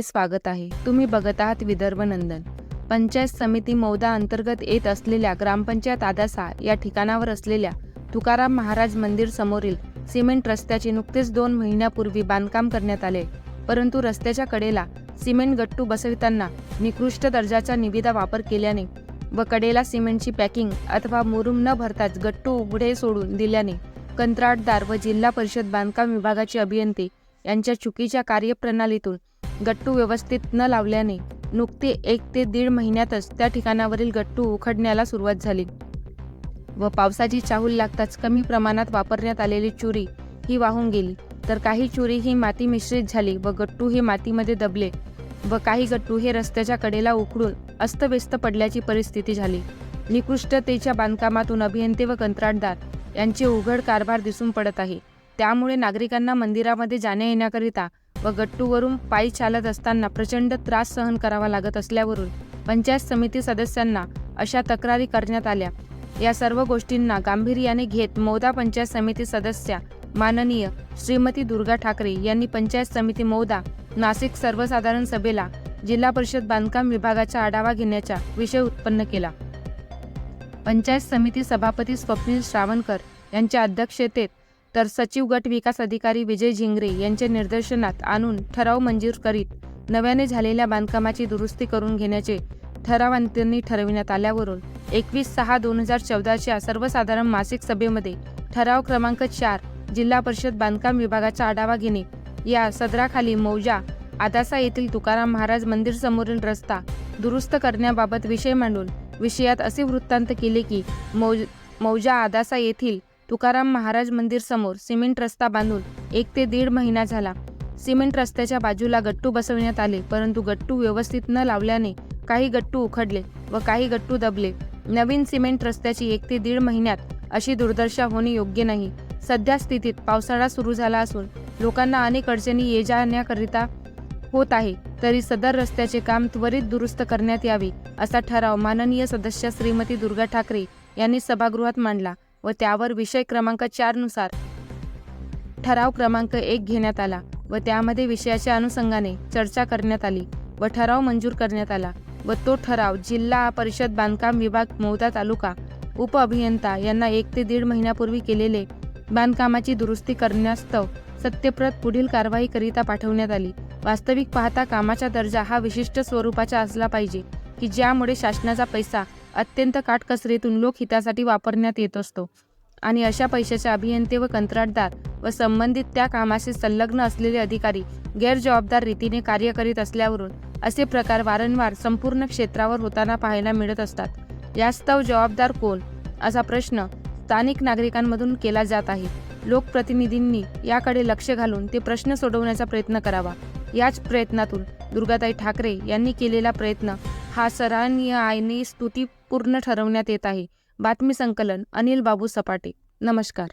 स्वागत आहे. तुम्ही बघत आहात विदर्भ नंदन. पंचायत समिती मौदा अंतर्गत येत असलेल्या ग्रामपंचायत आदासा या ठिकाणावर असलेल्या तुकाराम महाराज मंदिर समोरील सिमेंट रस्त्याचे नुकतेच दोन महिन्यापूर्वी बांधकाम करण्यात आले. परंतु रस्त्याच्या कडेला सिमेंट गट्टू बसविताना निकृष्ट दर्जाचा निविदा वापर केल्याने व कडेला सिमेंटची पॅकिंग अथवा मुरुम न भरताच गट्टू उघडे सोडून दिल्याने कंत्राटदार व जिल्हा परिषद बांधकाम विभागाचे अभियंते यांच्या चुकीच्या कार्यप्रणालीतून गट्टू व्यवस्थित न लावल्याने नुकते एक ते दीड महिन्यातच त्या ठिकाणावरील गट्टू उखडण्याला सुरुवात झाली व पावसाची चाहूल लागताच कमी प्रमाणात वापरण्यात आलेली चुरी ही वाहून गेली. तर काही चुरी ही माती मिश्रित झाली व गट्टू हे मातीमध्ये दबले व काही गट्टू हे रस्त्याच्या कडेला उखडून अस्तव्यस्त पडल्याची परिस्थिती झाली. निकृष्टतेच्या बांधकामातून अभियंते व कंत्राटदार यांचे उघड कारभार दिसून पडत आहे. त्यामुळे नागरिकांना मंदिरामध्ये जाण्या येण्याकरिता व गट्टूवरून पायी चालत असताना प्रचंड त्रास सहन करावा लागत असल्यावरून पंचायत समिती सदस्यांना अशा तक्रारी करण्यात आल्या. या सर्व गोष्टींना गांभीर्याने घेत मौदा पंचायत समिती सदस्या माननीय श्रीमती दुर्गा ठाकरे यांनी पंचायत समिती मौदा नाशिक सर्वसाधारण सभेला जिल्हा परिषद बांधकाम विभागाचा आढावा घेण्याचा विषय उत्पन्न केला. पंचायत समिती सभापती स्वप्नील श्रावणकर यांच्या अध्यक्षतेत तर सचिव गट विकास अधिकारी विजय झिंगरे यांच्या निर्देशनात आणून ठराव मंजूर करीत नव्याने झालेल्या बांधकामाची दुरुस्ती करून घेण्याचे ठरावांनी ठरविण्यात आल्यावरून एकवीस सहा दोन हजार चौदाच्या सर्वसाधारण मासिक सभेमध्ये ठराव क्रमांक चार जिल्हा परिषद बांधकाम विभागाचा आढावा घेणे या सदराखाली मौजा आदासा येथील तुकाराम महाराज मंदिर समोरील रस्ता दुरुस्त करण्याबाबत विषय मांडून विषयात असे वृत्तांत केले की मौज मौजा आदासा येथील तुकाराम महाराज मंदिर समोर सिमेंट रस्ता बांधून एक ते दीड महिना झाला. सिमेंट रस्त्याच्या बाजूला गट्टू बसवण्यात आले परंतु गट्टू व्यवस्थित न लावल्याने काही गट्टू उखडले व काही गट्टू दबले. नवीन सिमेंट रस्त्याची एक ते दीड महिन्यात अशी दुर्दशा होणे योग्य नाही. सध्या स्थितीत पावसाळा सुरू झाला असून लोकांना अनेक अडचणी ये जाण्याकरिता होत आहे तरी सदर रस्त्याचे काम त्वरित दुरुस्त करण्यात यावे असा ठराव माननीय सदस्य श्रीमती दुर्गा ठाकरे यांनी सभागृहात मांडला. व त्यावर विषय क्रमांक चारनुसार ठराव क्रमांक एक घेण्यात आला व त्यामध्ये विषयाच्या अनुषंगाने चर्चा करण्यात आली व ठराव मंजूर करण्यात आला व तो ठराव जिल्हा परिषद बांधकाम विभाग मौदा तालुका उप अभियंता यांना एक ते दीड महिन्यापूर्वी केलेले बांधकामाची दुरुस्ती करण्यास्तव सत्यप्रत पुढील कारवाईकरिता पाठवण्यात आली. वास्तविक पाहता कामाचा दर्जा हा विशिष्ट स्वरूपाचा असला पाहिजे की ज्यामुळे शासनाचा पैसा अत्यंत काटकसरीतून लोकहितासाठी वापरण्यात येत असतो. आणि अशा पैशाचे अभियंते व कंत्राटदार व संबंधित त्या कामाशी संलग्न असलेले अधिकारी गैरजबाबदार रीतीने कार्य करीत असल्यावरून असे प्रकार वारंवार संपूर्ण क्षेत्रावर होताना पाहायला मिळत असतात. यास्तव जबाबदार कोण? असा प्रश्न स्थानिक नागरिकांमधून केला जात आहे. लोकप्रतिनिधींनी याकडे लक्ष घालून ते प्रश्न सोडवण्याचा प्रयत्न करावा. याच प्रयत्नातून दुर्गाताई ठाकरे यांनी केलेला प्रयत्न हा सराहनीय आणि स्तुतीपूर्ण ठरवण्यात येत आहे. बातमी संकलन अनिल बाबू सपाटे. नमस्कार.